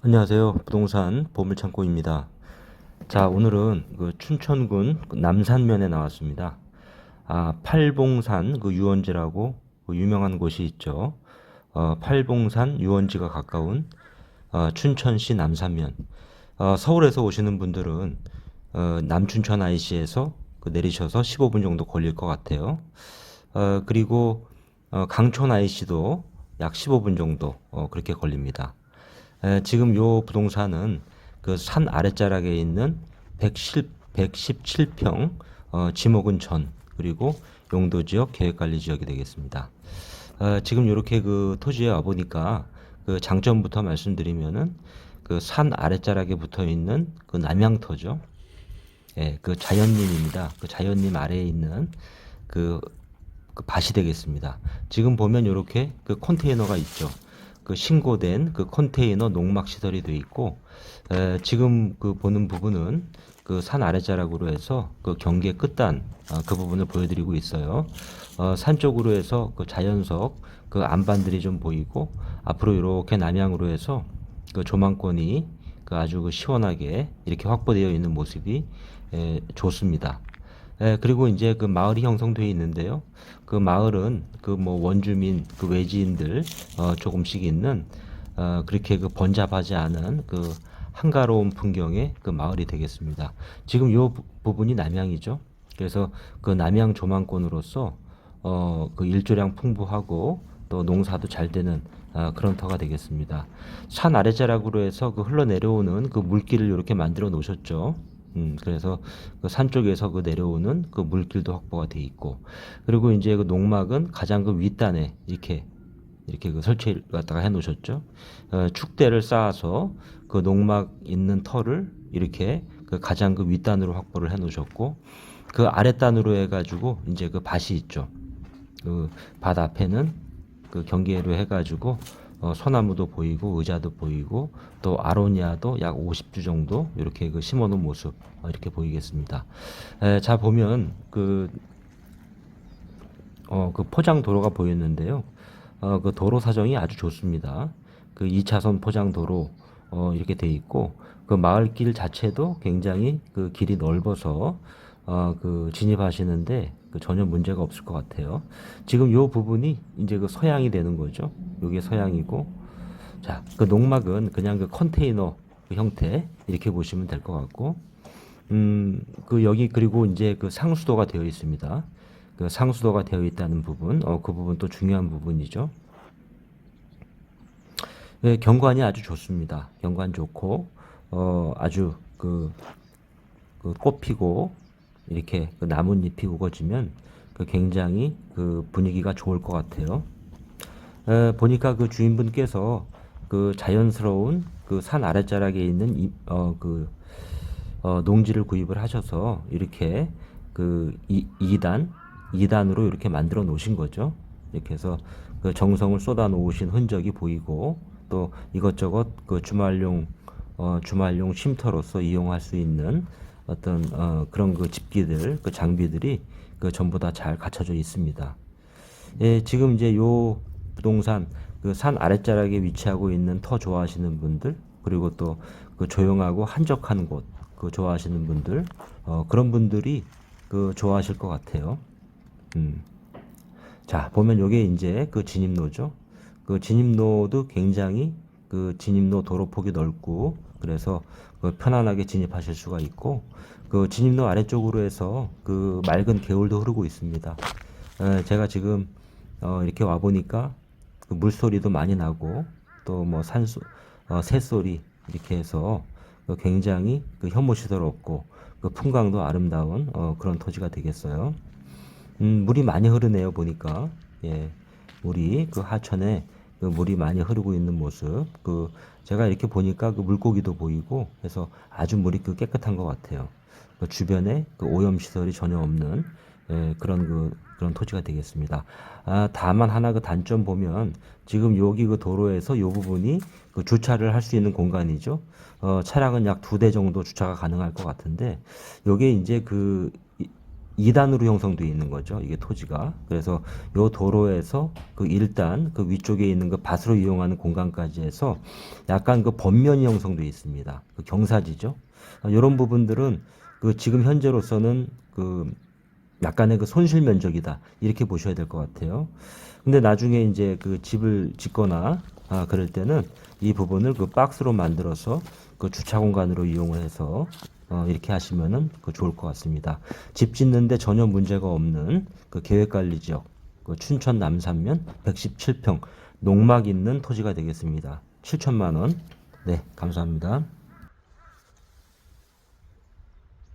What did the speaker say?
안녕하세요. 부동산 보물창고입니다. 자, 오늘은 그 춘천군 그 남산면에 나왔습니다. 아, 팔봉산 그 유원지라고 그 유명한 곳이 있죠. 어, 팔봉산 유원지가 가까운 어, 춘천시 남산면. 어, 서울에서 오시는 분들은 어, 남춘천 IC에서 그 내리셔서 15분 정도 걸릴 것 같아요. 어, 그리고 어, 강촌 IC도 약 15분 정도 어, 그렇게 걸립니다. 에, 지금 요 부동산은 그 산 아랫자락에 있는 110, 117평 어, 지목은 전 그리고 용도 지역 계획관리 지역이 되겠습니다. 어, 지금 이렇게 그 토지에 와 보니까 그 장점부터 말씀드리면은 그 산 아랫자락에 붙어 있는 그 남양터죠. 예, 그 자연림입니다. 그 자연림 아래에 있는 그, 그 밭이 되겠습니다. 지금 보면 이렇게 그 컨테이너가 있죠. 그 신고된 그 컨테이너 농막 시설이 되어 있고 에, 지금 그 보는 부분은 그 산 아래자락으로 해서 그 경계 끝단 어, 그 부분을 보여드리고 있어요. 어, 산 쪽으로 해서 그 자연석 그 안반들이 좀 보이고 앞으로 이렇게 남향으로 해서 그 조망권이 그 아주 그 시원하게 이렇게 확보되어 있는 모습이 에, 좋습니다. 예, 그리고 이제 그 마을이 형성되어 있는데요. 그 마을은 그 뭐 원주민, 그 외지인들 어, 조금씩 있는 어, 그렇게 그 번잡하지 않은 그 한가로운 풍경의 그 마을이 되겠습니다. 지금 요 부- 부분이 남양이죠. 그래서 그 남양 조망권으로서 어, 그 일조량 풍부하고 또 농사도 잘 되는 아, 그런 터가 되겠습니다. 산 아래자락으로 해서 그 흘러내려오는 그 물길을 이렇게 만들어 놓으셨죠. 음, 그래서 그 산 쪽에서 그 내려오는 그 물길도 확보가 돼 있고, 그리고 이제 그 농막은 가장 그 윗단에 이렇게 이렇게 그 설치 갖다가 해 놓으셨죠. 어, 축대를 쌓아서 그 농막 있는 터를 이렇게 그 가장 그 윗단으로 확보를 해 놓으셨고, 그 아랫단으로 해 가지고 이제 그 밭이 있죠. 그 밭 앞에는 그 경계로 해 가지고 어, 소나무도 보이고 의자도 보이고 또 아로니아도 약 50주 정도 이렇게 그 심어놓은 모습 어, 이렇게 보이겠습니다. 에, 자 보면 그 어, 그 포장 도로가 보였는데요. 어, 그 도로 사정이 아주 좋습니다. 그 2차선 포장 도로 어, 이렇게 돼 있고 그 마을길 자체도 굉장히 그 길이 넓어서 어, 그 진입하시는데 그 전혀 문제가 없을 것 같아요. 지금 요 부분이 이제 그 서양이 되는 거죠. 요게 서양이고 자, 그 농막은 그냥 그 컨테이너 그 형태 이렇게 보시면 될 것 같고 음, 그 여기 그리고 이제 그 상수도가 되어 있습니다. 그 상수도가 되어 있다는 부분, 어, 그 부분 또 중요한 부분이죠. 예, 경관이 아주 좋습니다. 경관 좋고, 어, 아주 그, 그 꽃피고, 이렇게 그 나뭇잎이 우거지면 그 굉장히 그 분위기가 좋을 것 같아요. 에, 보니까 그 주인분께서 그 자연스러운 그 산 아랫자락에 있는 이, 어, 그 어, 농지를 구입을 하셔서 이렇게 그 이, 2단, 2단으로 이렇게 만들어 놓으신 거죠. 이렇게 해서 그 정성을 쏟아 놓으신 흔적이 보이고 또 이것저것 그 주말용 어, 주말용 쉼터로서 이용할 수 있는 어떤 어, 그런 그 집기들, 그 장비들이 그 전부 다 잘 갖춰져 있습니다. 예, 지금 이제 요 부동산 그 산 아랫자락에 위치하고 있는 터 좋아하시는 분들 그리고 또 그 조용하고 한적한 곳 그 좋아하시는 분들 어, 그런 분들이 그 좋아하실 것 같아요. 음. 자 보면 요게 이제 그 진입로죠. 그 진입로도 굉장히 그 진입로 도로 폭이 넓고 그래서 그 편안하게 진입하실 수가 있고 그 진입로 아래쪽으로 해서 그 맑은 개울도 흐르고 있습니다. 에, 제가 지금 어, 이렇게 와 보니까 그 물소리도 많이 나고 또 뭐 산소 어, 새소리 이렇게 해서 그 굉장히 그 혐오 시설 없고 그 풍광도 아름다운 어, 그런 토지가 되겠어요. 음, 물이 많이 흐르네요 보니까 예 물이 그 하천에 그 물이 많이 흐르고 있는 모습 그 제가 이렇게 보니까 그 물고기도 보이고 해서 아주 물이 그 깨끗한 것 같아요 그 주변에 그 오염 시설이 전혀 없는 예, 그런 그 그런 토지가 되겠습니다. 아, 다만 하나 그 단점 보면 지금 여기 그 도로에서 요 부분이 그 주차를 할 수 있는 공간이죠. 어, 차량은 약 두 대 정도 주차가 가능할 것 같은데 요게 이제 그 이- 2단으로 형성되어 있는 거죠. 이게 토지가. 그래서 요 도로에서 그 일단 그 위쪽에 있는 그 밭으로 이용하는 공간까지 해서 약간 그 번면이 형성되어 있습니다. 그 경사지죠. 이런 부분들은 그 지금 현재로서는 그 약간의 그 손실 면적이다. 이렇게 보셔야 될 것 같아요. 근데 나중에 이제 그 집을 짓거나 아, 그럴 때는 이 부분을 그 박스로 만들어서 그 주차 공간으로 이용을 해서 어, 이렇게 하시면은 그 좋을 것 같습니다. 집 짓는데 전혀 문제가 없는 그 계획관리 지역, 그 춘천 남산면 117평 농막 있는 토지가 되겠습니다. 7천만 원. 네, 감사합니다.